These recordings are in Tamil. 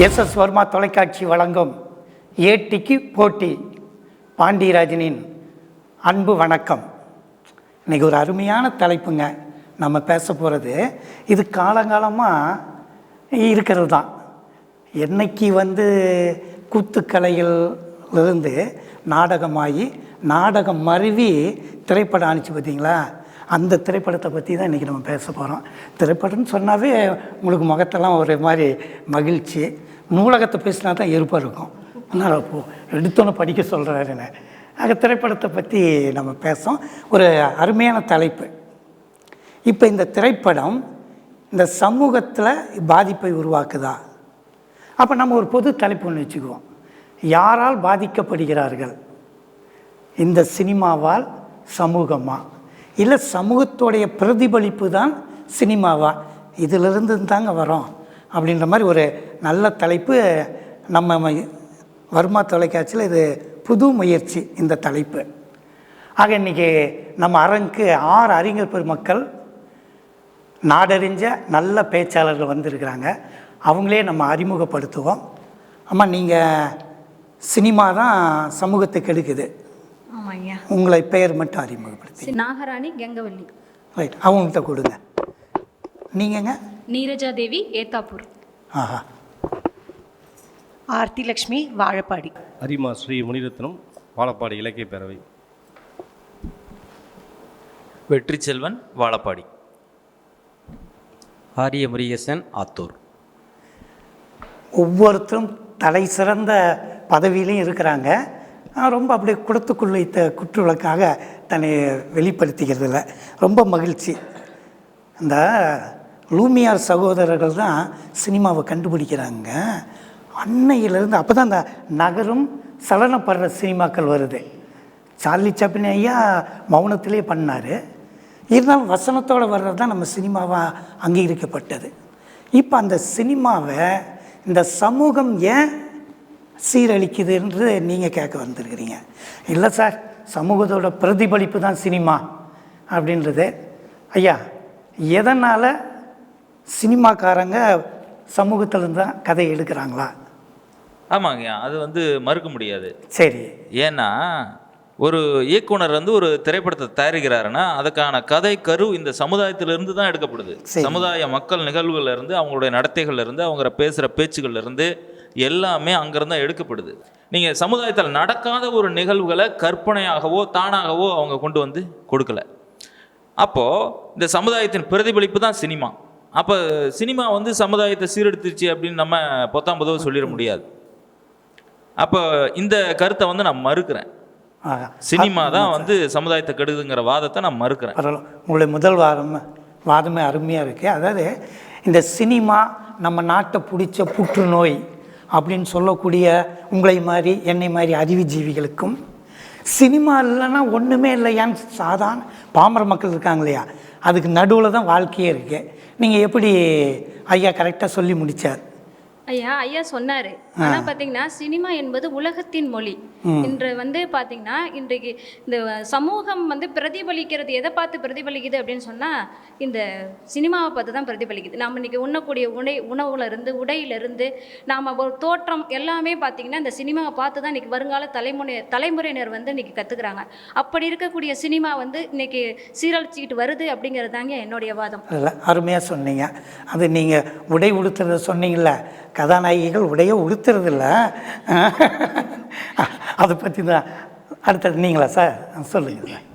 எஸ் எஸ் வர்மா தொலைக்காட்சி வழங்கும் ஏட்டிக்கு போட்டி. பாண்டியராஜனின் அன்பு வணக்கம். இன்றைக்கி ஒரு அருமையான தலைப்புங்க. நம்ம பேச போகிறது இது காலங்காலமாக இருக்கிறது தான் என்னைக்கு வந்து கூத்துக்கலையிலிருந்து நாடகமாகி நாடகம் மருவி திரைப்படம் அனுப்பிச்சு பார்த்தீங்களா? அந்த திரைப்படத்தை பற்றி தான் இன்றைக்கி நம்ம பேச போகிறோம் திரைப்படம்னு சொன்னாவே உங்களுக்கு முகத்தெல்லாம் ஒரு மாதிரி மகிழ்ச்சி. நூலகத்தை பேசினா தான் எருப்பாக இருக்கும். அதனால் எடுத்தோன்னு படிக்க சொல்கிறாருன்னு ஆக திரைப்படத்தை பற்றி நம்ம பேசோம். ஒரு அருமையான தலைப்பு. இப்போ இந்த திரைப்படம் இந்த சமூகத்தில் பாதிப்பை உருவாக்குதா? அப்போ நம்ம ஒரு பொது தலைப்பு ஒன்று வச்சுக்குவோம். யாரால் பாதிக்கப்படுகிறார்கள்? இந்த சினிமாவால் சமூகமாக இல்லை சமூகத்தோடைய பிரதிபலிப்பு தான் சினிமாவா? இதிலிருந்து தாங்க வரோம். அப்படின்ற மாதிரி ஒரு நல்ல தலைப்பு நம்ம ம- வர்மா தொலைக்காட்சியில் இது புது முயற்சி இந்த தலைப்பு. ஆக இன்றைக்கி நம்ம அரங்குக்கு ஆறு அறிஞர் பெருமக்கள் நாடறிஞ்ச நல்ல பேச்சாளர்கள் வந்திருக்கிறாங்க. அவங்களே நம்ம அறிமுகப்படுத்துவோம். ஆமாம் நீங்கள் சினிமா தான் சமூகத்தை கெடுக்குது. உங்களை பெயர் மட்டும் அறிமுகப்படுத்தி. நாகராணி கங்கவல்லி. ரைட் அவங்கள்ட்ட கொடுங்க. நீங்கங்க? நீரஜா தேவி ஏத்தாப்பூர். ஆஹா. ஆர்த்தி லக்ஷ்மி வாழப்பாடி. அரிமா ஸ்ரீ முனிரத்னம் வாழப்பாடி இலக்கிய பேரவை. வெற்றி செல்வன் வாழப்பாடி. ஆரிய முருகேசன் ஆத்தூர். ஒவ்வொருத்தரும் தலை சிறந்த பதவியிலையும் இருக்கிறாங்க. ரொம்ப அப்படியே குடத்துக்குள் வைத்த குற்றுவழக்காக தன்னை வெளிப்படுத்திக்கிறது இல்லை ரொம்ப மகிழ்ச்சி. இந்த லூமியார் சகோதரர்கள் தான் சினிமாவை கண்டுபிடிக்கிறாங்க. அன்னையிலேருந்து அப்போ தான் அந்த நகரும் சலனப்படுற சினிமாக்கள் வருது. சார்லி சாப்பின் ஐயா மௌனத்திலே பண்ணார். இருந்தாலும் வசனத்தோடு வர்றது தான் நம்ம சினிமாவாக அங்கீகரிக்கப்பட்டது. இப்போ அந்த சினிமாவை இந்த சமூகம் ஏன் சீரழிக்குது என்று நீங்கள் கேட்க வந்திருக்கிறீங்க. இல்லை சார் சமூகத்தோட பிரதிபலிப்பு தான் சினிமா அப்படின்றது. ஐயா எதனால் சினிமாக்காரங்க சமூகத்திலேருந்து தான் கதை எடுக்கிறாங்களா? ஆமாங்க அது வந்து மறுக்க முடியாது. சரி. ஏன்னா ஒரு இயக்குனர் வந்து ஒரு திரைப்படத்தை தயாரிக்கிறாருன்னா அதுக்கான கதை கரு இந்த சமுதாயத்திலிருந்து தான் எடுக்கப்படுது. சமுதாய மக்கள் நிகழ்வுகள்ல இருந்து அவங்களுடைய நடத்தைகள்ல இருந்து அவங்க பேசுகிற பேச்சுகள்ல இருந்து எல்லாமே அங்கேருந்து எடுக்கப்படுது. நீங்கள் சமுதாயத்தில் நடக்காத ஒரு நிகழ்வுகளை கற்பனையாகவோ தானாகவோ அவங்க கொண்டு வந்து கொடுக்கல. அப்போது இந்த சமுதாயத்தின் பிரதிபலிப்பு தான் சினிமா. அப்போ சினிமா வந்து சமுதாயத்தை சீரெடுத்துச்சு அப்படின்னு நம்ம பொத்தாம் பொதுவாக சொல்லிட முடியாது. அப்போ இந்த கருத்தை வந்து நான் மறுக்கிறேன். சினிமா தான் வந்து சமுதாயத்தை கெடுதுங்கிற வாதத்தை நான் மறுக்கிறேன். பரவாயில்ல உங்களுடைய முதல் வாரம் வாதமே அருமையாக இருக்குது அதாவது இந்த சினிமா நம்ம நாட்டை பிடிச்ச புற்றுநோய் அப்படின்னு சொல்லக்கூடிய உங்களை மாதிரி என்னை மாதிரி அறிவுஜீவிகளுக்கும் சினிமா இல்லைன்னா ஒன்றுமே இல்லையான்னு சாதாரண பாமர மக்கள் இருக்காங்க இல்லையா? அதுக்கு நடுவில் தான் வாழ்க்கையே இருக்குது நீங்கள் எப்படி ஐயா கரெக்டாக சொல்லி முடித்தார் ஐயா ஐயா சொன்னாரு. ஆனா பாத்தீங்கன்னா சினிமா என்பது உலகத்தின் மொழி. இன்று வந்து பாத்தீங்கன்னா இன்றைக்கு இந்த சமூகம் வந்து பிரதிபலிக்கிறது எதை பார்த்து பிரதிபலிக்குது அப்படின்னு சொன்னா இந்த சினிமாவை பார்த்து தான் பிரதிபலிக்குது. நாம இன்னைக்கு உண்ணக்கூடிய உணை உணவுல இருந்து உடையில இருந்து நாம ஒரு தோற்றம் எல்லாமே பாத்தீங்கன்னா இந்த சினிமாவை பார்த்து தான் இன்னைக்கு வருங்கால தலைமுறை தலைமுறையினர் வந்து இன்னைக்கு கத்துக்கிறாங்க. அப்படி இருக்கக்கூடிய சினிமா வந்து இன்னைக்கு சீரழிச்சிக்கிட்டு வருது அப்படிங்கிறது தாங்க என்னுடைய வாதம். அருமையாக சொன்னீங்க. அது நீங்கள் உடை உடுத்துறத சொன்னீங்கல்ல கதாநாயகிகள் உடையை உடுத்துறதில்ல அதை பற்றி தான் அடுத்தது நீங்களா சார் சொல்லுங்கள் சார்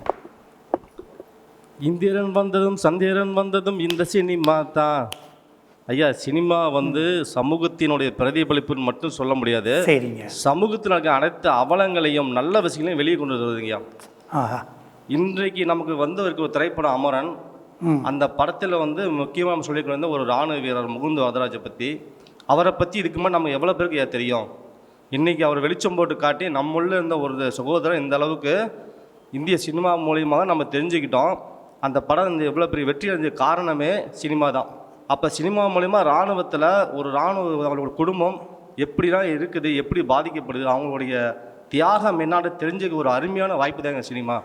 இந்திரன் வந்ததும் சந்திரன் வந்ததும் இந்த சினிமா தான். ஐயா சினிமா வந்து சமூகத்தினுடைய பிரதிபலிப்புன்னு மட்டும் சொல்ல முடியாது. சரிங்க. சமூகத்தில் இருக்க அனைத்து அவலங்களையும் நல்ல விஷயங்களையும் வெளியே கொண்டு வருதுங்கய்யா ஆஹா. இன்றைக்கு நமக்கு வந்து இருக்க ஒரு திரைப்படம் அமரன். அந்த படத்தில் வந்து முக்கியமாக நம்ம சொல்லிக்க வேண்டியது ஒரு ராணுவ வீரர் முகுந்து வரதராஜை பற்றி அவரை பற்றி இதுக்கு நம்ம எவ்வளோ பேருக்கு ஏன் தெரியும்? இன்றைக்கி அவர் வெளிச்சம் போட்டு காட்டி நம்முள்ள இருந்த ஒரு சகோதரன் இந்த அளவுக்கு இந்திய சினிமா மூலியமாக நம்ம தெரிஞ்சுக்கிட்டோம். அந்த படம் இந்த எவ்வளோ பெரிய வெற்றி அடைஞ்ச காரணமே சினிமா தான். அப்போ சினிமா மூலிமா இராணுவத்தில் ஒரு இராணுவ அவங்களோட குடும்பம் எப்படிலாம் இருக்குது எப்படி பாதிக்கப்படுது அவங்களுடைய தியாகம் என்னான்னு தெரிஞ்சுக்க ஒரு அருமையான வாய்ப்பு தாங்க சினிமா.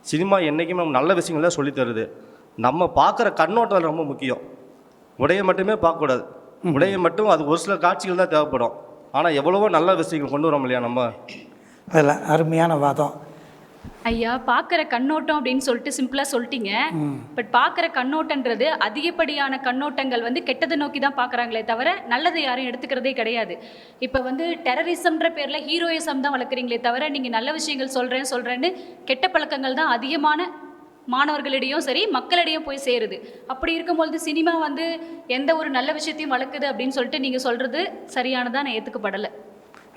சினிமா என்றைக்குமே நம்ம நல்ல விஷயங்களை சொல்லித் தருது. நம்ம பார்க்குற கண்ணோட்டம் ரொம்ப முக்கியம். உடைய மட்டுமே பார்க்கக்கூடாது. உடையை மட்டும் அது ஒரு சில காட்சிகள் தான் தேவைப்படும். ஆனால் எவ்வளவோ நல்ல விஷயங்கள் கொண்டு வரோம் இல்லையா நம்ம? அதில் அருமையான வாதம். ஐயா பார்க்குற கண்ணோட்டம் அப்படின்னு சொல்லிட்டு சிம்பிளாக சொல்லிட்டீங்க. பட் பார்க்குற கண்ணோட்டன்றது அதிகப்படியான கண்ணோட்டங்கள் வந்து கெட்டதை நோக்கி தான் பார்க்குறாங்களே தவிர நல்லதை யாரும் எடுத்துக்கிறதே கிடையாது. இப்போ வந்து டெரரிசம்ன்ற பேரில் ஹீரோயிசம் தான் வளர்க்குறீங்களே தவிர நீங்கள் நல்ல விஷயங்கள் சொல்கிறேன் சொல்கிறேன்னு கெட்ட பழக்கங்கள் தான் அதிகமான மாணவர்களிடையும் சரி மக்களிடையும் போய் சேருது. அப்படி இருக்கும்பொழுது சினிமா வந்து எந்த ஒரு நல்ல விஷயத்தையும் வளர்க்குது அப்படின்னு சொல்லிட்டு நீங்கள் சொல்கிறது சரியானதா நான் ஏற்றுக்கப்படலை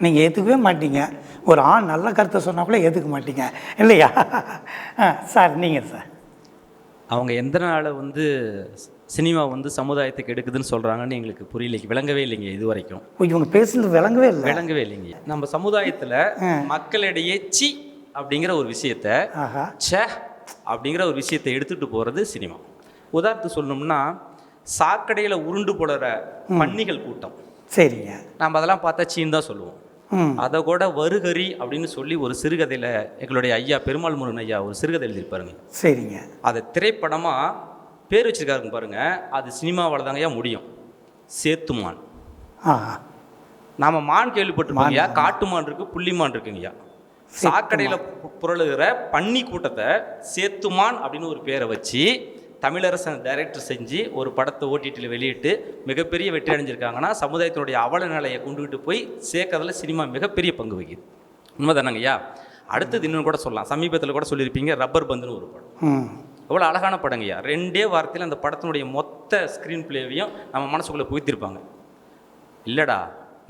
நீங்கள் ஏற்றுக்கவே மாட்டீங்க. ஒரு ஆண் நல்ல கருத்தை சொன்னால் கூட ஏற்றுக்க மாட்டீங்க. இல்லையா? சார் நீங்கள் சார். அவங்க எந்த நாளை வந்து சினிமா வந்து சமுதாயத்துக்கு எடுக்குதுன்னு சொல்கிறாங்கன்னு எங்களுக்கு புரியல விளங்கவே இல்லைங்க இது வரைக்கும். இவங்க பேசுனது விளங்கவே இல்லை. விளங்கவே இல்லைங்க. நம்ம சமுதாயத்தில் மக்களிடையே சி அப்படிங்கிற ஒரு விஷயத்த ஆஹா. ச்சே அப்படிங்கிற ஒரு விஷயத்தை எடுத்துகிட்டு போகிறது சினிமா. உதாரணத்துக்கு சொல்லணும்னா சாக்கடையில் உருண்டு போடுற பன்னிகள் கூட்டம். சரிங்க. நம்ம அதெல்லாம் பார்த்தா சீன் தான் சொல்லுவோம். அதை கூட வருகரி அப்படின்னு சொல்லி ஒரு சிறுகதையில் எங்களுடைய ஐயா பெருமாள் முருகன் ஐயா ஒரு சிறுகதை எழுதியிருப்பாருங்க. சரிங்க. அதை திரைப்படமாக பேர் வச்சிருக்காருங்க பாருங்க. அது சினிமாவில் தாங்கய்யா முடியும். சேத்துமான். நாம மான் கேள்விப்பட்டிருக்கோங்கய்யா காட்டுமான் இருக்கு புள்ளிமான் இருக்குங்கய்யா சாக்கடையில் புரளுகிற பன்னி கூட்டத்தை சேத்துமான் அப்படின்னு ஒரு பேரை வச்சு தமிழரசன் டைரக்டர் செஞ்சு ஒரு படத்தை ஓடிடியில் வெளியிட்டு மிகப்பெரிய வெற்றி அடைஞ்சிருக்காங்கன்னா சமுதாயத்தினுடைய அவல நிலையை கொண்டுகிட்டு போய் சேர்க்கறதுல சினிமா மிகப்பெரிய பங்கு வகிக்குது. உண்மைதானங்கய்யா அடுத்தது இன்னொன்று கூட சொல்லலாம். சமீபத்தில் கூட சொல்லியிருப்பீங்க ரப்பர் பந்துன்னு ஒரு படம். எவ்வளோ அழகான படங்கய்யா ரெண்டே வாரத்தில் அந்த படத்தினுடைய மொத்த ஸ்க்ரீன் பிளேவையும் நம்ம மனசுக்குள்ளே புகுத்திருப்பாங்க. இல்லைடா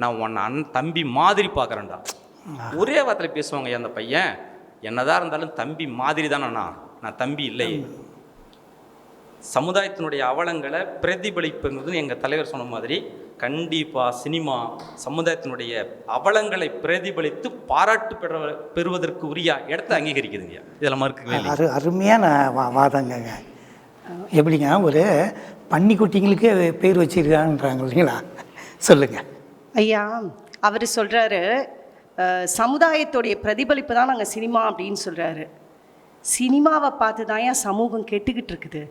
நான் உன்னை அண்ணன் தம்பி மாதிரி பார்க்குறேன்டா. ஒரே வார்த்தையில் பேசுவாங்க அந்த பையன். என்னதான் இருந்தாலும் தம்பி மாதிரி தானே நான் தம்பி இல்லையே சமுதாயத்தினுடைய அவலங்களை பிரதிபலிப்புங்கிறது எங்கள் தலைவர் சொன்ன மாதிரி கண்டிப்பாக சினிமா சமுதாயத்தினுடைய அவலங்களை பிரதிபலித்து பாராட்டு பெற பெறுவதற்கு உரிய இடத்தை அங்கீகரிக்குதுங்க இதில் மறுக்கவே இல்லை அரு அருமையான வா வாதங்கங்க எப்படிங்க ஒரு பன்னிக்குட்டிங்களுக்கே பேர் வச்சிருக்காங்கன்றாங்க இல்லைங்களா? சொல்லுங்கள் ஐயா அவர் சொல்கிறாரு சமுதாயத்துடைய பிரதிபலிப்பு தான் நாங்கள் சினிமா அப்படின்னு சொல்கிறாரு சினிமாவை பார்த்து தான் ஏன் சமூகம் கெட்டுக்கிட்டு இருக்குது.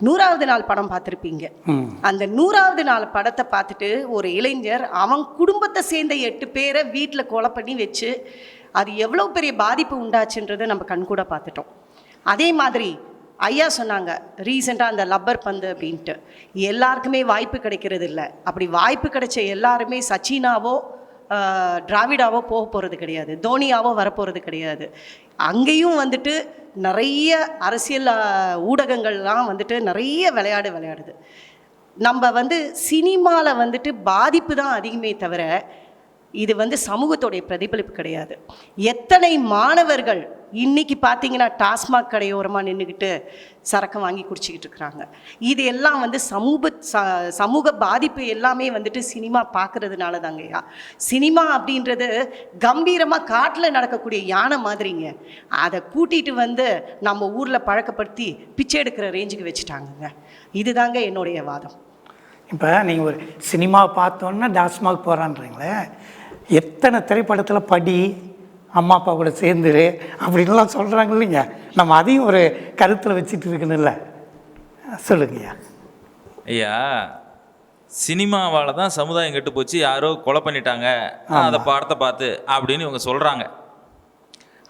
நூறாவது நாள் படம் பார்த்துருப்பீங்க. அந்த நூறாவது நாள் படத்தை பார்த்துட்டு ஒரு இளைஞர் அவன் குடும்பத்தை சேர்ந்த எட்டு பேரை வீட்டில் கொலை பண்ணி வச்சு அது எவ்வளோ பெரிய பாதிப்பு உண்டாச்சுன்றதை நம்ம கண்கூட பார்த்துட்டோம். அதே மாதிரி ஐயா சொன்னாங்க ரீசெண்டாக அந்த லப்பர் பந்து அப்படின்ட்டு. எல்லாருக்குமே வாய்ப்பு கிடைக்கிறது இல்லை அப்படி வாய்ப்பு கிடைச்ச எல்லாருமே சச்சினாவோ டிராவிடாவோ போக போகிறது கிடையாது. தோனியாவோ வரப்போகிறது கிடையாது. அங்கேயும் வந்துட்டு நிறைய அரசியல் ஊடகங்கள்லாம் வந்துட்டு நிறைய விளையாடு விளையாடுது. நம்ம வந்து சினிமாவில் வந்துட்டு பாதிப்பு தான் அதிகமே தவிர இது வந்து சமூகத்தோடைய பிரதிபலிப்பு கிடையாது. எத்தனை மாணவர்கள் இன்னைக்கு பார்த்தீங்கன்னா டாஸ்மாக் கடையோரமாக நின்றுக்கிட்டு சரக்கு வாங்கி குடிச்சிக்கிட்டு இருக்கிறாங்க. இது எல்லாம் வந்து சமூக ச சமூக பாதிப்பு எல்லாமே வந்துட்டு சினிமா பார்க்கறதுனால தாங்கய்யா சினிமா அப்படின்றது கம்பீரமாக காட்டில் நடக்கக்கூடிய யானை மாதிரிங்க. அதை கூட்டிகிட்டு வந்து நம்ம ஊரில் பழக்கப்படுத்தி பிச்சை எடுக்கிற ரேஞ்சுக்கு வச்சுட்டாங்கங்க. இதுதாங்க என்னுடைய வாதம். இப்போ நீங்கள் ஒரு சினிமா பார்த்தோன்னா டாஸ்மாக் போகிறான்றீங்களே எத்தனை திரைப்படத்தில் படி அம்மா அப்பா கூட சேர்ந்துரு அப்படின்லாம் சொல்கிறாங்க இல்லைங்க. நம்ம அதையும் ஒரு கருத்தில் வச்சுட்டு இருக்கணும்ல. சொல்லுங்கய்யா. ஐயா சினிமாவால் தான் சமுதாயம் கெட்டு போச்சு. யாரோ கொலை பண்ணிட்டாங்க. அந்த படத்தை பார்த்து அப்படின்னு இவங்க சொல்கிறாங்க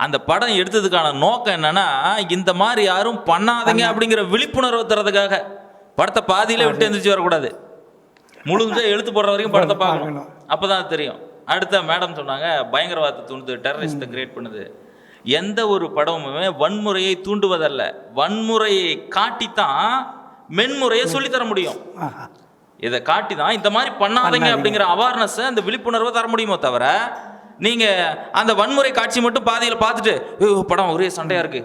அந்த படம் எடுத்ததுக்கான நோக்கம் என்னன்னா இந்த மாதிரி யாரும் பண்ணாதீங்க அப்படிங்கிற விழிப்புணர்வு தரதுக்காக படத்தை பாதியில விட்டு எந்திரிச்சு வரக்கூடாது. முழுஞ்சா எழுத்து போடுற வரைக்கும் படத்தை பார்க்கணும். அப்பதான் அது தெரியும். அடுத்த மேடம் சொன்னாங்க பயங்கரவாதத்தை தூண்டுது டெரரிஸ்ட்டை கிரியேட் பண்ணுது. எந்த ஒரு படமுமே வன்முறையை தூண்டுவதல்ல. வன்முறையை காட்டித்தான் மென்முறையை சொல்லித்தர முடியும். இதை காட்டி தான் இந்த மாதிரி பண்ணாதீங்க அப்படிங்கிற அவேர்னஸை அந்த விழிப்புணர்வை தர முடியுமோ தவிர நீங்கள் அந்த வன்முறை காட்சி மட்டும் பாதியில் பார்த்துட்டு "ஐயோ, படம் ஒரே சண்டையாக இருக்கு.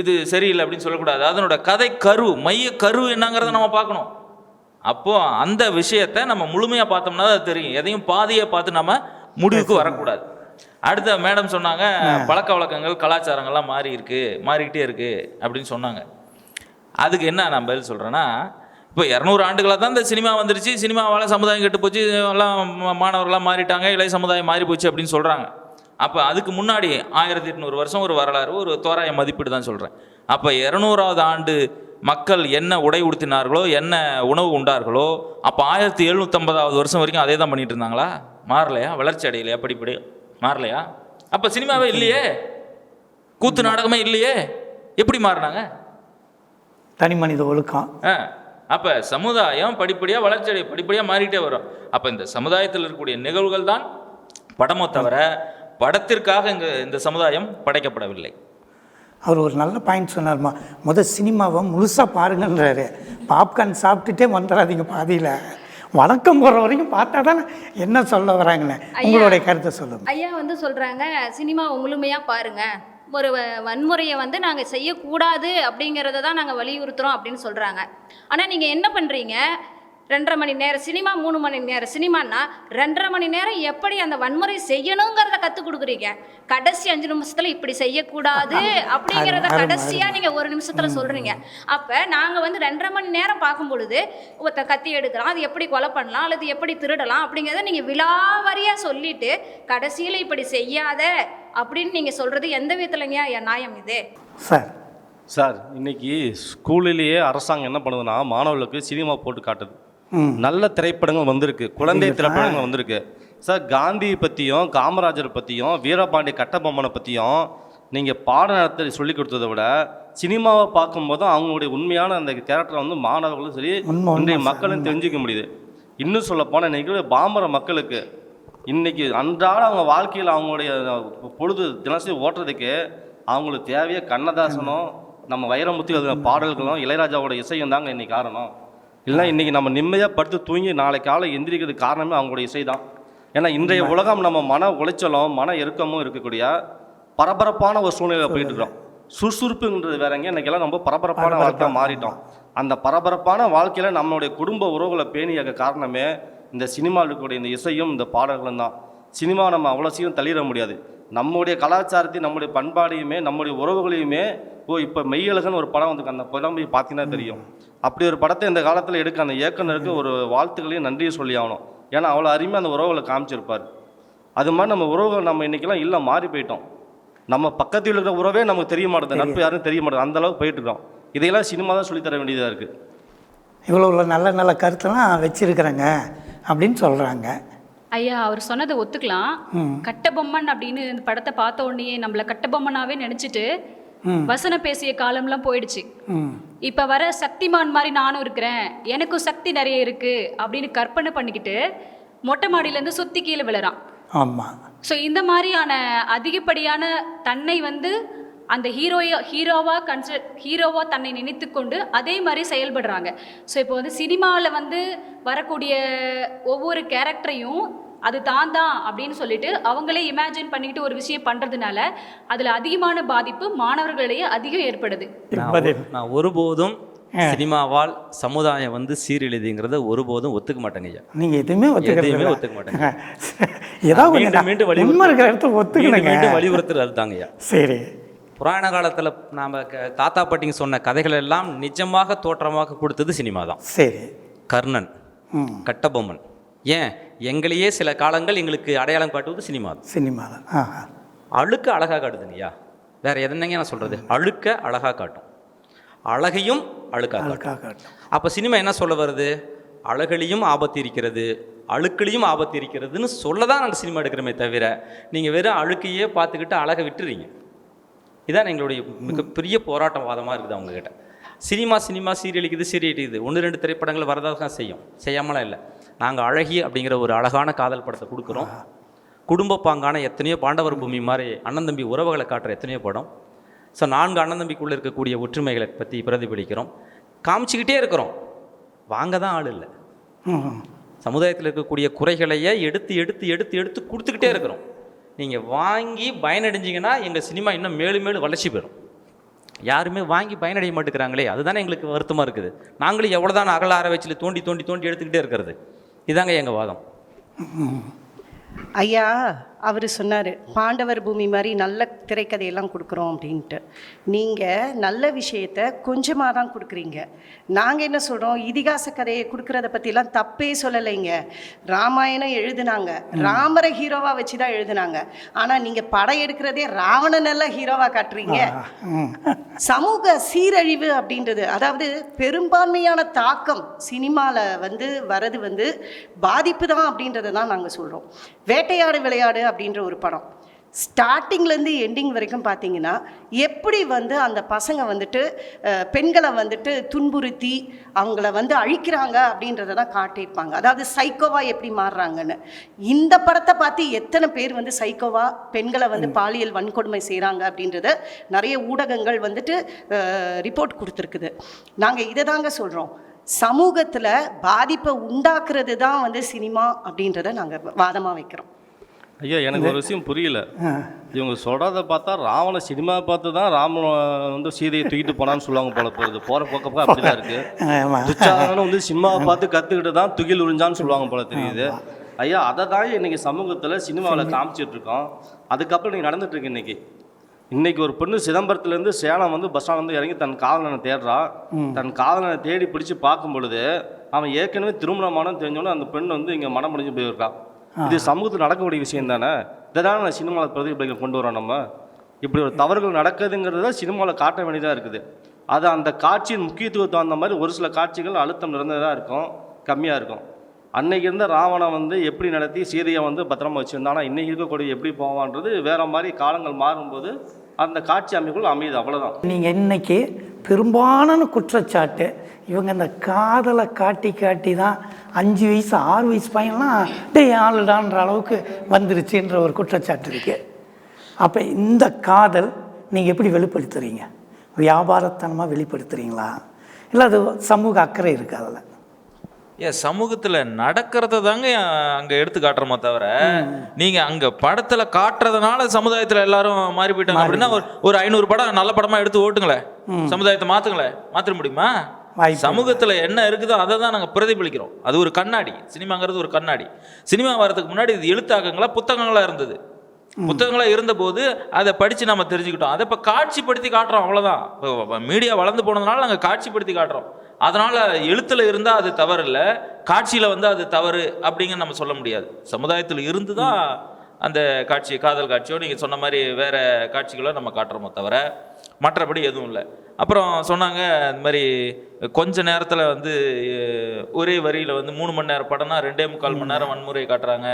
இது சரியில்லை அப்படின்னு சொல்லக்கூடாது. அதனோட கதை கரு மைய கரு என்னங்கிறத நம்ம பார்க்கணும். அப்போ அந்த விஷயத்தை நம்ம முழுமையாக பார்த்தோம்னா தான் அது தெரியும். எதையும் பாதியை பார்த்து நம்ம முடிவுக்கு வரக்கூடாது. அடுத்த மேடம் சொன்னாங்க பழக்க வழக்கங்கள் கலாச்சாரங்கள்லாம் மாறி இருக்கு மாறிக்கிட்டே இருக்கு அப்படின்னு சொன்னாங்க. அதுக்கு என்ன நான் பதில் சொல்கிறேன்னா இப்போ இரநூறு ஆண்டுகளாக தான் இந்த சினிமா வந்துருச்சு. சினிமாவால் சமுதாயம் கெட்டு போச்சு. எல்லாம் மாணவர்களாக மாறிட்டாங்க இளைய சமுதாயம் மாறி போச்சு அப்படின்னு சொல்கிறாங்க அப்போ அதுக்கு முன்னாடி ஆயிரத்தி எட்நூறு வருஷம் ஒரு வரலாறு ஒரு தோராய மதிப்பீடு தான் சொல்கிறேன் அப்போ இரநூறாவது ஆண்டு மக்கள் என்ன உடை உடுத்தினார்களோ என்ன உணவு உண்டார்களோ அப்போ ஆயிரத்தி எழுநூற்றம்பதாவது வருஷம் வரைக்கும் அதே தான் பண்ணிட்டு இருந்தாங்களா? மாறலையா? வளர்ச்சி அடையலையா? படிப்படி மாறலையா? அப்போ சினிமாவே இல்லையே? கூத்து நாடகமே இல்லையே? எப்படி மாறினாங்க? தனி மனித ஒழுக்கம். ஆ அப்போ சமுதாயம் படிப்படியாக வளர்ச்சி அடைய படிப்படியாக மாறிட்டே வரும். அப்போ இந்த சமுதாயத்தில் இருக்கக்கூடிய நிகழ்வுகள் தான் படமோ தவிர படத்திற்காக இங்கே இந்த சமுதாயம் படைக்கப்படவில்லை. அவர் ஒரு நல்ல பாயிண்ட் சொன்னார்மா. முத சினிமாவை முழுசாக பாருங்கன்றாரு. பாப்கார்ன் சாப்பிட்டுட்டே வந்துடாதீங்க பாதியில். வணக்கம் போடுற வரைக்கும் பார்த்தா தானே என்ன சொல்ல வராங்கன்னு. உங்களுடைய கருத்தை சொல்லுங்க. ஐயா வந்து சொல்கிறாங்க சினிமா முழுமையாக பாருங்க. ஒரு வன்முறையை வந்து நாங்கள் செய்யக்கூடாது அப்படிங்கிறத தான் நாங்கள் வலியுறுத்துகிறோம் அப்படின்னு சொல்கிறாங்க ஆனால் நீங்கள் என்ன பண்ணுறீங்க ரெண்டரை மணி நேரம் சினிமா மூணு மணி நேரம் சினிமான்னா ரெண்டரை மணி நேரம் எப்படி அந்த வன்முறை செய்யணுங்கிறத கற்றுக் கொடுக்குறீங்க. கடைசி அஞ்சு நிமிஷத்தில் இப்படி செய்யக்கூடாது அப்படிங்கிறத கடைசியாக நீங்கள் ஒரு நிமிஷத்தில் சொல்கிறீங்க அப்போ நாங்கள் வந்து ரெண்டரை மணி நேரம் பார்க்கும் பொழுது ஒருத்த கத்தி எடுக்கலாம் அது எப்படி கொலை பண்ணலாம் அல்லது எப்படி திருடலாம் அப்படிங்கிறத நீங்கள் விலாவரியாக சொல்லிட்டு கடைசியில் இப்படி செய்யாத அப்படின்னு நீங்கள் சொல்கிறது எந்த விதத்துலங்க என் நியாயம் இது? சார். சார் இன்னைக்கு ஸ்கூலிலேயே அரசாங்கம் என்ன பண்ணுதுன்னா மாணவர்களுக்கு சினிமா போட்டு காட்டுது. நல்ல திரைப்படங்கள் வந்திருக்கு. குழந்தை திரைப்படங்கள் வந்திருக்கு. சார் காந்தி பற்றியும் காமராஜர் பற்றியும் வீரபாண்டி கட்டபொம்மனை பற்றியும் நீங்கள் பாட நடத்தி சொல்லி கொடுத்ததை விட சினிமாவை பார்க்கும்போது அவங்களுடைய உண்மையான அந்த கேரக்டரை வந்து மாணவர்களும் சரி இன்றைய மக்களும் தெரிஞ்சுக்க முடியுது. இன்னும் சொல்ல போனால் இன்னைக்கு பாமர மக்களுக்கு இன்னைக்கு அன்றாட அவங்க வாழ்க்கையில் அவங்களுடைய பொழுது தினசரி ஓட்டுறதுக்கு அவங்களுக்கு தேவையே கண்ணதாசனும் நம்ம வைரமுத்து எழுதின பாடல்களும் இளையராஜாவோட இசையும் தாங்க இன்னைக்கு காரணம். இல்லைன்னா இன்னைக்கு நம்ம நிம்மதியாக படுத்து தூங்கி நாளை காலை எந்திரிக்கிறதுக்கு காரணமே அவங்களுடைய இசை தான் ஏன்னா இன்றைய உலகம் நம்ம மன உளைச்சலும் மன இறுக்கமும் இருக்கக்கூடிய பரபரப்பான ஒரு சூழ்நிலை போயிட்டு இருக்கிறோம் சுறுசுறுப்புங்கிறது வேறங்க இன்னைக்கெல்லாம் ரொம்ப பரபரப்பான வாழ்க்கையா மாறிட்டோம். அந்த பரபரப்பான வாழ்க்கையில் நம்மளுடைய குடும்ப உறவுகளை பேணிய காரணமே இந்த சினிமாவில் இருக்கக்கூடிய இந்த இசையும் இந்த பாடல்களும் தான். சினிமா நம்ம அவ்வளோ சீக்கிரம் தள்ளிட முடியாது. நம்முடைய கலாச்சாரத்தையும் நம்முடைய பண்பாடையுமே நம்முடைய உறவுகளையுமே ஓ இப்போ மெய்யழகன் ஒரு படம் வந்து அந்த படம் போய் பார்த்தீங்கன்னா தெரியும். அப்படி ஒரு படத்தை இந்த காலத்தில் எடுக்க அந்த இயக்குனருக்கு ஒரு வாழ்த்துக்களையும் நன்றியை சொல்லி ஆகணும். ஏன்னா அவ்வளோ அருமையாக அந்த உறவுகளை காமிச்சிருப்பார். அது மாதிரி நம்ம உறவுகள் நம்ம இன்னைக்கெல்லாம் இல்லை மாறி போயிட்டோம். நம்ம பக்கத்தில் இருக்கிற உறவே நமக்கு தெரிய மாட்டேது நட்பு யாரும் தெரிய மாட்டேது அந்த அளவுக்கு போயிட்டு இருக்கோம் இதையெல்லாம் சினிமா தான் சொல்லித்தர வேண்டியதாக இருக்குது இவ்வளோ உள்ள நல்ல நல்ல கருத்தெல்லாம் வச்சிருக்கிறேங்க அப்படின்னு சொல்கிறாங்க ஐயா அவர் சொன்னதை ஒத்துக்கலாம். கட்டபொம்மன் அப்படின்னு இந்த படத்தை பார்த்த உடனே நம்மள கட்டபொம்மனாவே நினைச்சிட்டு. வசனம் பேசிய காலம்லாம் போயிடுச்சு. இப்போ வர சக்திமான் மாதிரி நானும் இருக்கிறேன். எனக்கும் சக்தி நிறைய இருக்கு அப்படின்னு கற்பனை பண்ணிக்கிட்டு மொட்டை மாடியிலேருந்து சுத்தி கீழே விழுறான். ஆமாம் ஸோ இந்த மாதிரியான அதிகப்படியான தன்னை வந்து அந்த ஹீரோயா ஹீரோவா கன்சிடர் ஹீரோவா தன்னை நினைத்து கொண்டு அதே மாதிரி செயல்படுறாங்க. ஸோ இப்போ வந்து சினிமாவில் வந்து வரக்கூடிய ஒவ்வொரு கேரக்டரையும் அது தான் தான் அப்படின்னு சொல்லிட்டு அவங்களே இமேஜின் பண்ணிக்கிட்டு ஒரு விஷயம் பண்ணுறதுனால அதில் அதிகமான பாதிப்பு மாணவர்களிடையே அதிகம் ஏற்படுது. நான் ஒருபோதும் சினிமாவால் சமுதாயம் வந்து சீரழிதுங்கிறத ஒருபோதும் ஒத்துக்க மாட்டேங்க ஐயா. நீங்கள் எதுவுமே இல்ல. ஒத்துக்க மாட்டேங்க. ஏதாவது மீண்டும் மீண்டும் உண்மை வலியுறுத்து- இருக்கிற இடத்த மீண்டும் வலியுறுத்துறது அதுதாங்க ஐயா. சரி. புராண காலத்தில் நாம் தாத்தா பாட்டிங்க சொன்ன கதைகள் எல்லாம் நிஜமாக தோற்றமாக கொடுத்தது சினிமா தான் சரி. கர்ணன் கட்டபொம்மன். ஏன்? எங்களையே சில காலங்கள் எங்களுக்கு அடையாளம் காட்டுவது சினிமா சினிமா தான். அழுக்க அழகாக காட்டுதுங்கய்யா. வேற எதனங்க நான் சொல்றது? அழுக்க அழகாக காட்டும். அழகையும் அழுக்காக காட்டும். அதுக்காக காட்டும். அப்போ சினிமா என்ன சொல்ல வருது? அழகுலையும் ஆபத்து இருக்கிறது அழுக்குலையும் ஆபத்து இருக்கிறதுன்னு சொல்ல தான் நாங்கள் சினிமா எடுக்கிறோமே தவிர நீங்கள் வெறும் அழுக்கையே பார்த்துக்கிட்டு அழகை விட்டுறீங்க. இதான் எங்களுடைய மிகப்பெரிய போராட்டவாதமாக இருக்குது அவங்கக்கிட்ட சினிமா சினிமா சீரியலிக்குது சீரியலிக்குது ஒன்று ரெண்டு திரைப்படங்கள் வரதாக தான் செய்யும். செய்யாமலாம் இல்லை. நாங்கள் அழகி அப்படிங்கிற ஒரு அழகான காதல் படத்தை கொடுக்குறோம். குடும்ப பாங்கான எத்தனையோ பாண்டவர் பூமி மாதிரி அண்ணன் தம்பி உறவுகளை காட்டுற எத்தனையோ படம். ஸோ நான்கு அண்ணன் தம்பிக்குள்ளே இருக்கக்கூடிய ஒற்றுமைகளை பற்றி பிரதிபலிக்கிறோம். காமிச்சிக்கிட்டே இருக்கிறோம். வாங்க தான் ஆள் இல்லை. சமுதாயத்தில் இருக்கக்கூடிய குறைகளையே எடுத்து எடுத்து எடுத்து எடுத்து கொடுத்துக்கிட்டே இருக்கிறோம். நீங்கள் வாங்கி பயனடைஞ்சிங்கன்னா எங்கள் சினிமா இன்னும் மேலும் மேலும் வளர்ச்சி பெறும். யாருமே வாங்கி பயனடைய மாட்டேங்கிறாங்களே அதுதானே எங்களுக்கு வருத்தமாக இருக்குது. நாங்களும் எவ்வளோ தான் அகல ஆராய்ச்சியில் தோண்டி தோண்டி தோண்டி எடுத்துக்கிட்டே இருக்கிறது. இதாங்க எங்கள் வாதம். ஐயா அவர் சொன்னார் பாண்டவர் பூமி மாதிரி நல்ல திரைக்கதையெல்லாம் கொடுக்குறோம் அப்படின்ட்டு. நீங்கள் நல்ல விஷயத்த கொஞ்சமாக தான் கொடுக்குறீங்க. நாங்கள் என்ன சொல்கிறோம் இதிகாச கதையை கொடுக்குறத பற்றிலாம் தப்பே சொல்லலைங்க. ராமாயணம் எழுதுனாங்க. ராமரை ஹீரோவாக வச்சு தான் எழுதுனாங்க. ஆனால் நீங்கள் படம் எடுக்கிறதே ராவணனெல்லாம் ஹீரோவாக காட்டுறீங்க. சமூக சீரழிவு அப்படின்றது அதாவது பெரும்பான்மையான தாக்கம் சினிமாவில் வந்து வரது வந்து பாதிப்பு தான் அப்படின்றத தான் நாங்கள் சொல்கிறோம் வேட்டையாடு விளையாடு அப்படின்ற ஒரு படம். ஸ்டார்டிங்லேருந்து எண்டிங் வரைக்கும் பார்த்தீங்கன்னா எப்படி வந்து அந்த பசங்க வந்துட்டு பெண்களை வந்துட்டு துன்புறுத்தி அவங்கள வந்து அழிக்கிறாங்க அப்படின்றத தான் காட்டியிருப்பாங்க. அதாவது சைக்கோவா எப்படி மாறுறாங்கன்னு. இந்த படத்தை பார்த்து எத்தனை பேர் வந்து சைக்கோவா பெண்களை வந்து பாலியல் வன்கொடுமை செய்கிறாங்க அப்படின்றத நிறைய ஊடகங்கள் வந்துட்டு ரிப்போர்ட் கொடுத்துருக்குது. நாங்கள் இதை தாங்க சொல்கிறோம் சமூகத்தில் பாதிப்பை உண்டாக்குறது தான் வந்து சினிமா அப்படின்றத நாங்கள் வாதமாக வைக்கிறோம். ஐயா எனக்கு ஒரு விஷயம் புரியல. இவங்க சொல்கிறத பார்த்தா ராவண சினிமா பார்த்து தான் ராமன் வந்து சீதையை தூக்கிட்டு போனான்னு சொல்லுவாங்க போல போகுது. போகிற போக்கப்போ அப்படி தான் இருக்குது ஆமாம் துச்சாதனன் வந்து சினிமாவை பார்த்து கற்றுக்கிட்டு தான் துகில் உறிஞ்சான்னு சொல்லுவாங்க போல தெரியுது. ஐயா அதை தான் இன்னைக்கு சமூகத்தில் சினிமாவில் காமிச்சிட்டு இருக்கோம். அதுக்கப்புறம் நீங்க நடந்துட்டு இருக்கு இன்னைக்கு. இன்னைக்கு ஒரு பொண்ணு சிதம்பரத்துலேருந்து சேலம் வந்து பஸ் ஸ்டாண்ட் வந்து இறங்கி தன் காதலனை தேடுறா. தன் காதலனை தேடி பிடிச்சு பார்க்கும் பொழுது அவன் ஏற்கனவே திருமணமானம் தெரிஞ்சோன்னே அந்த பெண் வந்து இங்கே மனம் முடிஞ்சு போயிருக்கா. இது சமூகத்தில் நடக்கக்கூடிய விஷயம் தானே? இதை தானே சினிமாவில் பிரதிபலிக்க கொண்டு வரோம் நம்ம. இப்படி ஒரு தவறுகள் நடக்குதுங்கிறத சினிமாவில் காட்ட வேண்டியதாக இருக்குது. அது அந்த காட்சியின் முக்கியத்துவத்துக்கு தகுந்த மாதிரி ஒரு சில காட்சிகள் அழுத்தம் நிறைந்ததாக இருக்கும் கம்மியாக இருக்கும். அன்னைக்கு இருந்த ராவணன் வந்து எப்படி நடத்தி சீதையை வந்து பத்திரமா வச்சுருந்தானா இன்னைக்கு இருக்கக்கூடிய எப்படி போவான்றது வேற மாதிரி காலங்கள் மாறும்போது அந்த காட்சி அமைப்புகள் அமையுது அவ்வளோதான் நீங்கள் இன்னைக்கு பெரும்பாலான குற்றச்சாட்டு இவங்க இந்த காதலை காட்டி காட்டி தான் அஞ்சு வயசு ஆறு வயசு பையன்லாம் டே ஆளுடான்ற அளவுக்கு வந்துருச்சுன்ற ஒரு குற்றச்சாட்டு இருக்கு. அப்போ இந்த காதல் நீங்கள் எப்படி வெளிப்படுத்துறீங்க? வியாபாரத்தனமாக வெளிப்படுத்துறீங்களா? இல்லை அது சமூக அக்கறை இருக்கு அதில்? ஏன் சமூகத்துல நடக்கிறத தாங்க அங்க எடுத்து காட்டுறோமோ தவிர நீங்க அங்க படத்துல காட்டுறதுனால சமுதாயத்துல எல்லாரும் மாறி போயிட்டாங்க அப்படின்னா ஒரு ஒரு ஐநூறு படம் நல்ல படமா எடுத்து ஓட்டுங்களேன். சமுதாயத்தை மாத்துங்களேன். மாத்திர முடியுமா? சமூகத்துல என்ன இருக்குதோ அதை தான் நாங்க பிரதிபலிக்கிறோம். அது ஒரு கண்ணாடி. சினிமாங்கிறது ஒரு கண்ணாடி. சினிமா வர்றதுக்கு முன்னாடி இது எழுத்தாக்கங்களா புத்தகங்களா இருந்தது. புத்தகங்களா இருந்தபோது அதை படிச்சு நம்ம தெரிஞ்சுக்கிட்டோம். அதை இப்ப காட்சிப்படுத்தி காட்டுறோம் அவ்வளவுதான். மீடியா வளர்ந்து போனதுனால நாங்க காட்சிப்படுத்தி காட்டுறோம். அதனால எழுத்துல இருந்தா அது தவறு இல்லை காட்சியில வந்து அது தவறு அப்படிங்க நம்ம சொல்ல முடியாது. சமுதாயத்தில் இருந்து தான் அந்த காட்சி காதல் காட்சியோ நீங்க சொன்ன மாதிரி வேற காட்சிகளோ நம்ம காட்டுறோமோ தவிர மற்றபடி எதுவும் இல்லை. அப்புறம் சொன்னாங்க இந்த மாதிரி கொஞ்ச நேரத்தில் வந்து ஒரே வரியில் வந்து மூணு மணி நேரம் படம்னா ரெண்டே முக்கால் மணி நேரம் வன்முறை காட்டுறாங்க.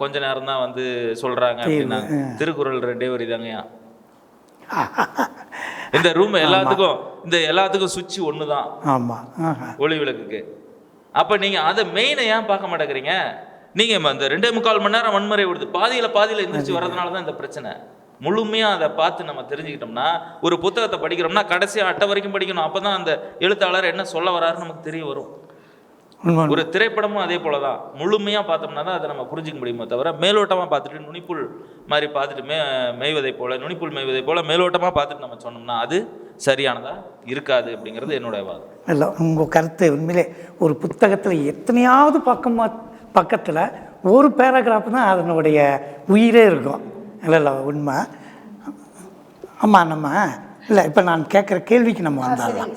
கொஞ்ச நேரம் தான் வந்து சொல்கிறாங்க அப்படின்னா திருக்குறள் ரெண்டே வரி தாங்கய்யா. இந்த ரூம் எல்லாத்துக்கும் இந்த எல்லாத்துக்கும் சுவிட்ச் ஒன்று தான் ஆமாம் ஒளி விளக்குக்கு. அப்போ நீங்கள் அதை மெயினை ஏன் பார்க்க மாட்டேங்கிறீங்க? நீங்கள் இந்த ரெண்டே முக்கால் மணி நேரம் வன்முறை விடுது. பாதியில் பாதியில் எந்திரிச்சு வர்றதுனால தான் இந்த பிரச்சனை. முழுமையாக அதை பார்த்து நம்ம தெரிஞ்சுக்கிட்டோம்னா ஒரு புத்தகத்தை படிக்கிறோம்னா கடைசியாக அட்டை வரைக்கும் படிக்கணும். அப்போ தான் அந்த எழுத்தாளர் என்ன சொல்ல வராருன்னு நமக்கு தெரிய வரும். ஒரு திரைப்படமும் அதே போல தான் முழுமையாக பார்த்தோம்னா தான் அதை நம்ம புரிஞ்சிக்க முடியுமே தவிர மேலோட்டமாக பார்த்துட்டு நுனிப்புல் மாதிரி பார்த்துட்டு மே மேய்வதை போல நுனிப்புல் மேய்வதை போல மேலோட்டமாக பார்த்துட்டு நம்ம சொன்னோம்னா அது சரியானதா இருக்காது அப்படிங்கிறது என்னோட வாதம். இல்லை உங்கள் கருத்து உண்மையிலே ஒரு புத்தகத்தில் எத்தனையாவது பக்கமா பக்கத்தில் ஒரு பேராகிராஃப் தான் அதனுடைய உயிரே இருக்கும். இல்லை இல்லை உண்மை. ஆமாம் நம்ம இல்லை இப்போ நான் கேட்குற கேள்விக்கு நம்ம வந்தாடலாம்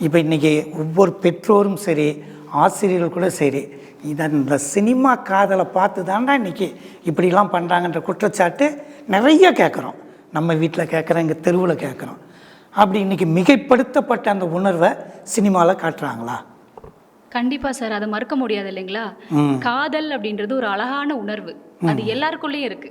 இப்போ இன்றைக்கி ஒவ்வொரு பெற்றோரும் சரி ஆசிரியர்கள் கூட சரி இதை இந்த சினிமா காதலை பார்த்து தாண்டா இன்றைக்கி இப்படிலாம் பண்ணுறாங்கன்ற குற்றச்சாட்டு நிறைய கேட்குறோம் நம்ம வீட்டில் கேட்குறோம் இங்கே தெருவில் கேட்குறோம் அப்படி இன்றைக்கி மிகைப்படுத்தப்பட்ட அந்த உணர்வை சினிமாவில் காட்டுறாங்களா? கண்டிப்பா சார் அதை மறுக்க முடியாது இல்லைங்களா? காதல் அப்படின்றது ஒரு அழகான உணர்வு. அது எல்லாருக்குள்ளேயும் இருக்கு.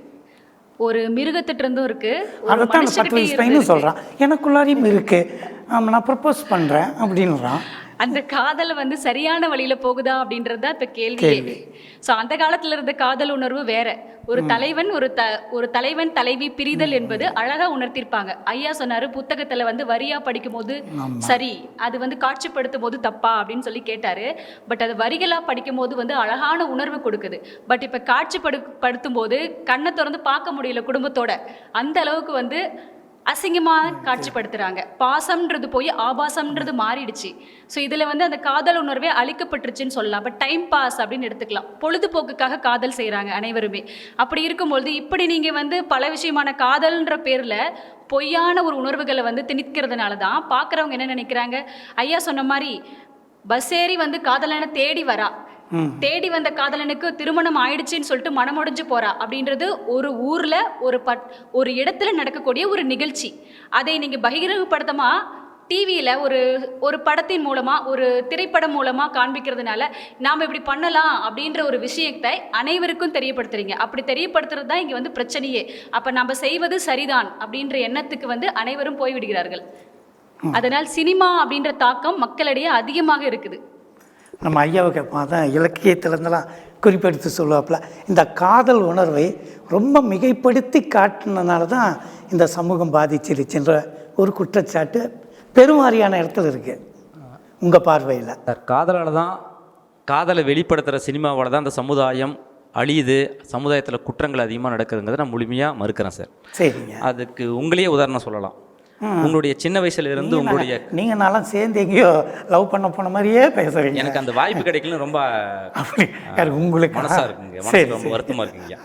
ஒரு மிருகத்திட்ட இருந்தும் இருக்கு. ஒரு அதைத்தான் பத்து வயசு பையனும் இருக்கு. சொல்கிறான் எனக்குள்ளாரையும் இருக்குது நான் ப்ரப்போஸ் பண்ணுறேன் அப்படின்றான். அந்த காதல் வந்து சரியான வழியில போகுதா அப்படின்றது தான் இப்ப கேள்வியே ஸோ அந்த காலத்துல இருந்த காதல் உணர்வு வேற. ஒரு தலைவன் ஒரு த ஒரு தலைவன் தலைவி பிரிதல் என்பது அழகா உணர்த்திருப்பாங்க. ஐயா சொன்னாரு புத்தகத்துல வந்து வரியா படிக்கும் போது சரி அது வந்து காட்சிப்படுத்தும் போது தப்பா அப்படின்னு சொல்லி கேட்டாரு. பட் அது வரிகளா படிக்கும் போது வந்து அழகான உணர்வு கொடுக்குது. பட் இப்ப காட்சிப்படு படுத்தும் போது கண்ணை திறந்து பார்க்க முடியல குடும்பத்தோட. அந்த அளவுக்கு வந்து அசிங்கமாக காட்சிப்படுத்துறாங்க. பாசம்ன்றது போய் ஆபாசம்ன்றது மாறிடுச்சு. ஸோ இதில் வந்து அந்த காதல் உணர்வே அழிக்கப்பட்டுருச்சுன்னு சொல்லலாம். பட் டைம் பாஸ் அப்படின்னு எடுத்துக்கலாம். பொழுதுபோக்குக்காக காதல் செய்கிறாங்க அனைவருமே. அப்படி இருக்கும்பொழுது இப்படி நீங்கள் வந்து பல விஷயமான காதல்ன்ற பேரில் பொய்யான ஒரு உணர்வுகளை வந்து திணிக்கிறதுனால தான் பார்க்குறவங்க என்ன நினைக்கிறாங்க? ஐயா சொன்ன மாதிரி பஸ் ஏறி வந்து காதலனை தேடி வரா. தேடி வந்த காதலனுக்கு திருமணம் ஆயிடுச்சுன்னு சொல்லிட்டு மனமுடைஞ்சு போறா. அப்படின்றது ஒரு ஊர்ல ஒரு பட் ஒரு இடத்துல நடக்கக்கூடிய ஒரு நிகழ்ச்சி. அதை நீங்க பகிரங்கப்படுத்தமா? டிவியில் ஒரு ஒரு படத்தின் மூலமாக ஒரு திரைப்படம் மூலமாக காண்பிக்கிறதுனால நாம் இப்படி பண்ணலாம் அப்படின்ற ஒரு விஷயத்தை அனைவருக்கும் தெரியப்படுத்துறீங்க. அப்படி தெரியப்படுத்துறது தான் இங்கே வந்து பிரச்சனையே. அப்போ நம்ம செய்வது சரிதான் அப்படின்ற எண்ணத்துக்கு வந்து அனைவரும் போய்விடுகிறார்கள். அதனால் சினிமா அப்படின்ற தாக்கம் மக்களிடையே அதிகமாக இருக்குது. நம்ம ஐயாவை கேட்போம். அதான் இலக்கியத்திலேருந்தெல்லாம் குறிப்பெடுத்து சொல்லுவாப்புல. இந்த காதல் உணர்வை ரொம்ப மிகைப்படுத்தி காட்டினனால தான் இந்த சமூகம் பாதிச்சிருச்சுன்ற ஒரு குற்றச்சாட்டு பெருமாறியான இடத்துல இருக்குது உங்கள் பார்வையில். சார் காதலால் தான் காதலை வெளிப்படுத்துகிற சினிமாவால் தான் அந்த சமுதாயம் அழியுது. சமுதாயத்தில் குற்றங்கள் அதிகமாக நடக்குதுங்கிறத நான் முழுமையாக மறுக்கிறேன் சார். சரிங்க. அதுக்கு உங்களையே உதாரணம் சொல்லலாம். உங்களுடைய சின்ன வயசுல இருந்து உங்களுடைய நீங்கள் நான்லாம் சேர்ந்து எங்கேயோ லவ் பண்ண போன மாதிரியே பேசுகிறீங்க எனக்கு அந்த வாய்ப்பு கிடைக்கலன்னு ரொம்ப உங்களுக்கு? மனசா இருக்குங்க. சரி ரொம்ப வருத்தமா இருக்குங்க.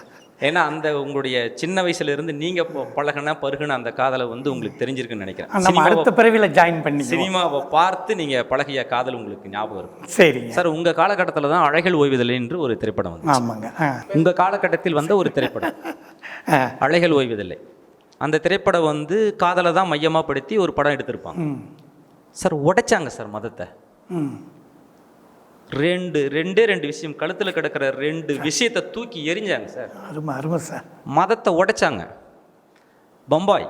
ஏன்னா அந்த உங்களுடைய சின்ன வயசுல இருந்து நீங்க பழகுன பருகுன அந்த காதலை வந்து உங்களுக்கு தெரிஞ்சிருக்குன்னு நினைக்கிறேன். நம்ம அடுத்த பிறவியில் ஜாயின் பண்ணி சினிமாவை பார்த்து நீங்க பழகிய காதல் உங்களுக்கு ஞாபகம் இருக்கும். சரிங்க. சார் உங்க காலகட்டத்தில் தான் அழகில் ஓய்வுதலை என்று ஒரு திரைப்படம் வந்து ஆமாங்க. உங்க காலகட்டத்தில் வந்த ஒரு திரைப்படம். அழகில் ஓய்வதில்லை. அந்த திரைப்படம் வந்து காதலை தான் மையமாக படுத்தி ஒரு படம் எடுத்திருப்பாங்க. சார் உடைச்சாங்க சார் மதத்தை. ரெண்டு ரெண்டே ரெண்டு விஷயம் கழுத்தில் கிடக்கிற ரெண்டு விஷயத்தை தூக்கி எரிஞ்சாங்க சார். அருமை அருமை சார். மதத்தை உடைச்சாங்க. பம்பாய்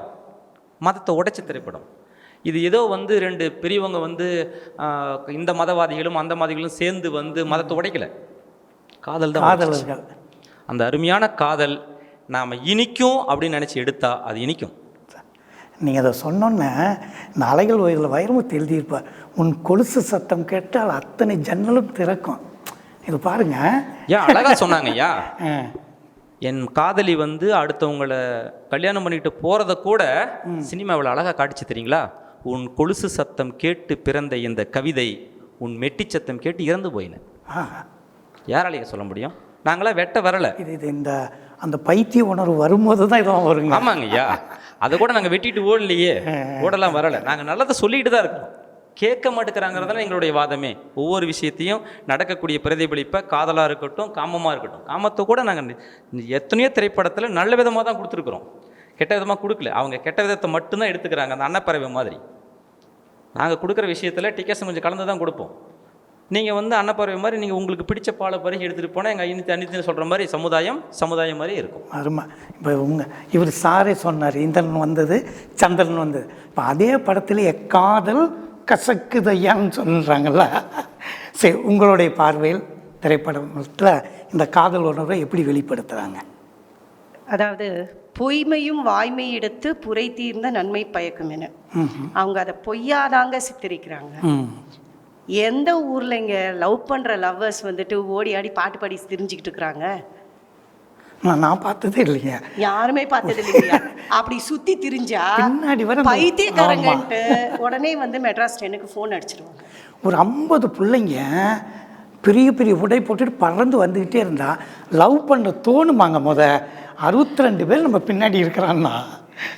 மதத்தை உடைச்ச திரைப்படம். இது ஏதோ வந்து ரெண்டு பெரியவங்க வந்து இந்த மதவாதிகளும் அந்த மதவாதிகளும் சேர்ந்து வந்து மதத்தை உடைக்கல. காதல் தான். காதலர்கள். அந்த அருமையான காதல் நாம் இனிக்கும் அப்படின்னு நினச்சி எடுத்தா அது இனிக்கும். நீங்கள் அதை சொன்னோன்னே இந்த அலைகள் வயதில் வைரமுத்து எழுதியிருப்பார் உன் கொலுசு சத்தம் கேட்டால் அத்தனை ஜன்னலும் திறக்கும். இது பாருங்க. ஏன் அழகா சொன்னாங்க ஐயா? என் காதலி வந்து அடுத்தவங்களை கல்யாணம் பண்ணிட்டு போகிறத கூட சினிமாவில் அழகா காட்டுச்சு தெரியுங்களா? உன் கொலுசு சத்தம் கேட்டு பிறந்த இந்த கவிதை உன் மெட்டி சத்தம் கேட்டு இறந்து போயின. ஆ, யாராலையும் சொல்ல முடியும்? நாங்களாம் வெட்ட வரல. இது இது இந்த அந்த பைத்திய உணர்வு வரும்போது தான் இதெல்லாம் வருங்க. ஆமாங்க ஐயா அதை கூட நாங்கள் வெட்டிட்டு ஓடலையே. ஓடலாம் வரல. நாங்கள் நல்லதை சொல்லிட்டு தான் இருக்கோம். கேட்க மாட்டேங்கிறாங்கிறதால எங்களுடைய வாதமே. ஒவ்வொரு விஷயத்தையும் நடக்கக்கூடிய பிரதிபலிப்பை காதலாக இருக்கட்டும் காமமாக இருக்கட்டும். காமத்தை கூட நாங்கள் எத்தனையோ திரைப்படத்தில் நல்ல விதமாக தான் கொடுத்துருக்குறோம். கெட்ட விதமாக கொடுக்கல. அவங்க கெட்ட விதத்தை மட்டும்தான் எடுத்துக்கிறாங்க. அந்த அன்னப்பறவை மாதிரி. நாங்கள் கொடுக்குற விஷயத்தில் டிக்கெட்ஸ் கொஞ்சம் கலந்து தான் கொடுப்போம். நீங்கள் வந்து அன்னப்பறவை மாதிரி நீங்கள் உங்களுக்கு பிடிச்ச பாலை பருகி எடுத்துகிட்டு போனால் எங்கள் ஐநூற்றி அன்னித்து சொல்கிற மாதிரி சமுதாயம் சமுதாயம் மாதிரி இருக்கும். அருமை. இப்போ உங்க இவர் சாரே சொன்னார் இந்திரன் வந்தது சந்திரன் வந்தது. இப்போ அதே படத்தில் எக்காதல் கசக்குதையான்னு சொல்கிறாங்கல்ல சரி உங்களுடைய பார்வையில் திரைப்படத்தில் இந்த காதல் உணர்வை எப்படி வெளிப்படுத்துகிறாங்க அதாவது பொய்மையும் வாய்மை எடுத்து புரை தீர்ந்த நன்மை பயக்கும் என. அவங்க அதை பொய்யாதாங்க சித்தரிக்கிறாங்க. ம். எந்த ஊர்ல இங்க லவ் பண்ற லவ்வர்ஸ் வந்துட்டு ஓடி ஆடி பாட்டு பாடி தெரிஞ்சுக்கிட்டு இருக்கிறாங்க? நான் பார்த்ததே இல்லைங்க யாருமே பார்த்தது இல்லையா? அப்படி சுத்தி திரிஞ்சா பின்னாடி வர பைத்தியக்காரங்கன்ட்டு உடனே வந்து மெட்ராஸ் டென்னுக்கு ஃபோன் அடிச்சிருவாங்க. ஒரு ஐம்பது பிள்ளைங்க பெரிய பெரிய உடை போட்டுட்டு பறந்து வந்துக்கிட்டே இருந்தா லவ் பண்ண தோணுமாங்க முத? அறுபத்தி ரெண்டு பேர் நம்ம பின்னாடி இருக்கிறான்னா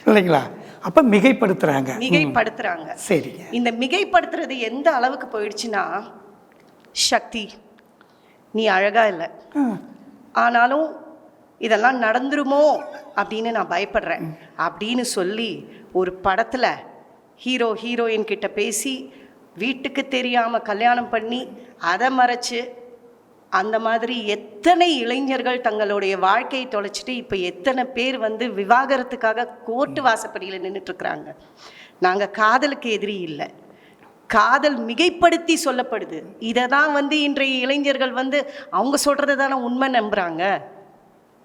இல்லைங்களா? அப்போ மிகைப்படுத்துகிறாங்க மிகைப்படுத்துறாங்க. சரிங்க. இந்த மிகைப்படுத்துறது எந்த அளவுக்கு போயிடுச்சுன்னா சக்தி. நீ அழகா இல்லை. ஆனாலும் இதெல்லாம் நடந்துருமோ அப்படின்னு நான் பயப்படுறேன். அப்படின்னு சொல்லி ஒரு படத்துல ஹீரோ ஹீரோயின் கிட்ட பேசி வீட்டுக்கு தெரியாம கல்யாணம் பண்ணி அதை மறைச்சு அந்த மாதிரி எத்தனை இளைஞர்கள் தங்களுடைய வாழ்க்கையை தொலைச்சிட்டு இப்போ எத்தனை பேர் வந்து விவாகரத்துக்காக கோர்ட்டு வாசப்படியில் நின்றுட்டு இருக்கிறாங்க நாங்கள் காதலுக்கு எதிரி இல்லை. காதல் மிகைப்படுத்தி சொல்லப்படுது. இதை தான் வந்து இன்றைய இளைஞர்கள் வந்து அவங்க சொல்கிறது தானே உண்மை நம்புகிறாங்க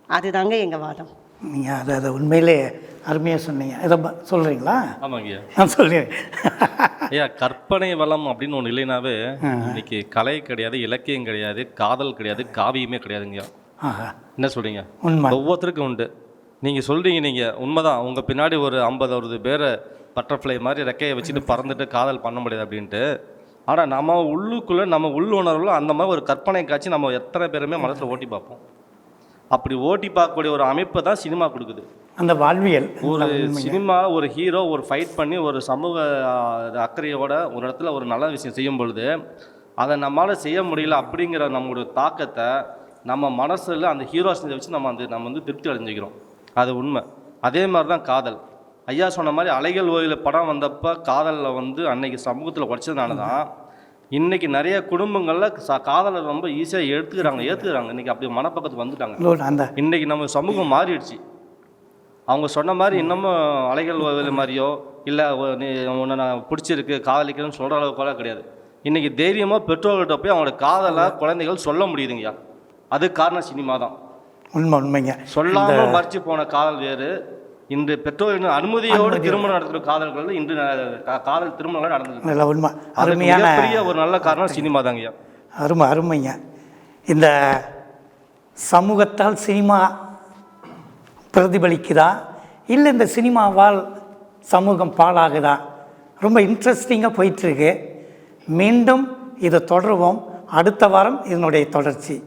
அதுதாங்க எங்கள் வாதம். நீங்கள் அதை அதை உண்மையிலே அருமையாக சொன்னீங்க. இதை ப- சொல்றீங்களா? ஆமாங்க ஐயா. நான் சொல்றேன். ஐயா கற்பனை வளம் அப்படின்னு ஒன்று இல்லைனாவே இன்னைக்கு கலை கிடையாது இலக்கியம் கிடையாது காதல் கிடையாது காவியமே கிடையாதுங்கய்யா என்ன சொல்றீங்க? உண்மை. ஒவ்வொருத்தருக்கும் உண்டு. நீங்கள் சொல்கிறீங்க நீங்கள் உண்மைதான். உங்கள் பின்னாடி ஒரு ஐம்பது அறுபது பேரை பட்டர்ஃப்ளை மாதிரி ரெக்கையை வச்சுட்டு பறந்துட்டு காதல் பண்ண முடியாது அப்படின்ட்டு. ஆனால் நம்ம உள்ளுக்குள்ளே நம்ம உள்ளுணர்வில் அந்த மாதிரி ஒரு கற்பனை காட்சி நம்ம எத்தனை பேருமே மனசில் ஓட்டி பார்ப்போம். அப்படி ஓட்டி பார்க்கக்கூடிய ஒரு அமைப்பை தான் சினிமா கொடுக்குது. அந்த வாழ்வியல். ஒரு சினிமா ஒரு ஹீரோ ஒரு ஃபைட் பண்ணி ஒரு சமூக அக்கறையோட ஒரு இடத்துல ஒரு நல்ல விஷயம் செய்யும் பொழுது அதை நம்மளால் செய்ய முடியல அப்படிங்கிற நம்மளுடைய தாக்கத்தை நம்ம மனசில் அந்த ஹீரோ செஞ்சதை வச்சு நம்ம அந்த நம்ம வந்து திருப்தி அடைஞ்சிக்கிறோம். அது உண்மை. அதே மாதிரி தான் காதல். ஐயா சொன்ன மாதிரி அலைகள் ஓயில படம் வந்தப்போ காதலில் வந்து அன்னைக்கு சமூகத்தில் உடச்சதுனால தான் இன்னைக்கு நிறைய குடும்பங்களில் ச காதலை ரொம்ப ஈஸியாக எடுத்துக்கிறாங்க ஏற்றுக்கிறாங்க இன்னைக்கு அப்படி மனப்பக்கத்துக்கு வந்துட்டாங்க. இன்னைக்கு நம்ம சமூகம் மாறிடுச்சு. அவங்க சொன்ன மாதிரி இன்னமும் அலைகள் மாதிரியோ இல்லை நீ உன்னை நான் பிடிச்சிருக்கு காதலிக்கிறேன்னு சொல்கிற அளவுக்கு கிடையாது. இன்னைக்கு தைரியமாக பெற்றோர்கிட்ட போய் அவங்களோட காதலை குழந்தைகள் சொல்ல முடியுதுங்கய்யா. அது காரணம் சினிமா தான். உண்மை உண்மைங்க. சொல்லாமல் மறைச்சு போன காதல் வேறு. இன்று பெற்றோரின் அனுமதியோடு திருமணம் நடத்துகிற காதல்கள் இன்று காதல் திருமணங்கள் நடந்தது. நல்ல உண்மை. அருமையான மிகப்பெரிய ஒரு நல்ல காரணம் சினிமா தாங்கய்யா. அருமை அருமைங்க. இந்த சமூகத்தால் சினிமா பிரதிபலிக்குதா? இல்லை இந்த சினிமாவால் சமூகம் பாழாகுதா? ரொம்ப இன்ட்ரெஸ்டிங்காக போயிட்டுருக்கு. மீண்டும் இதை தொடருவோம். அடுத்த வாரம் இதனுடைய தொடர்ச்சி.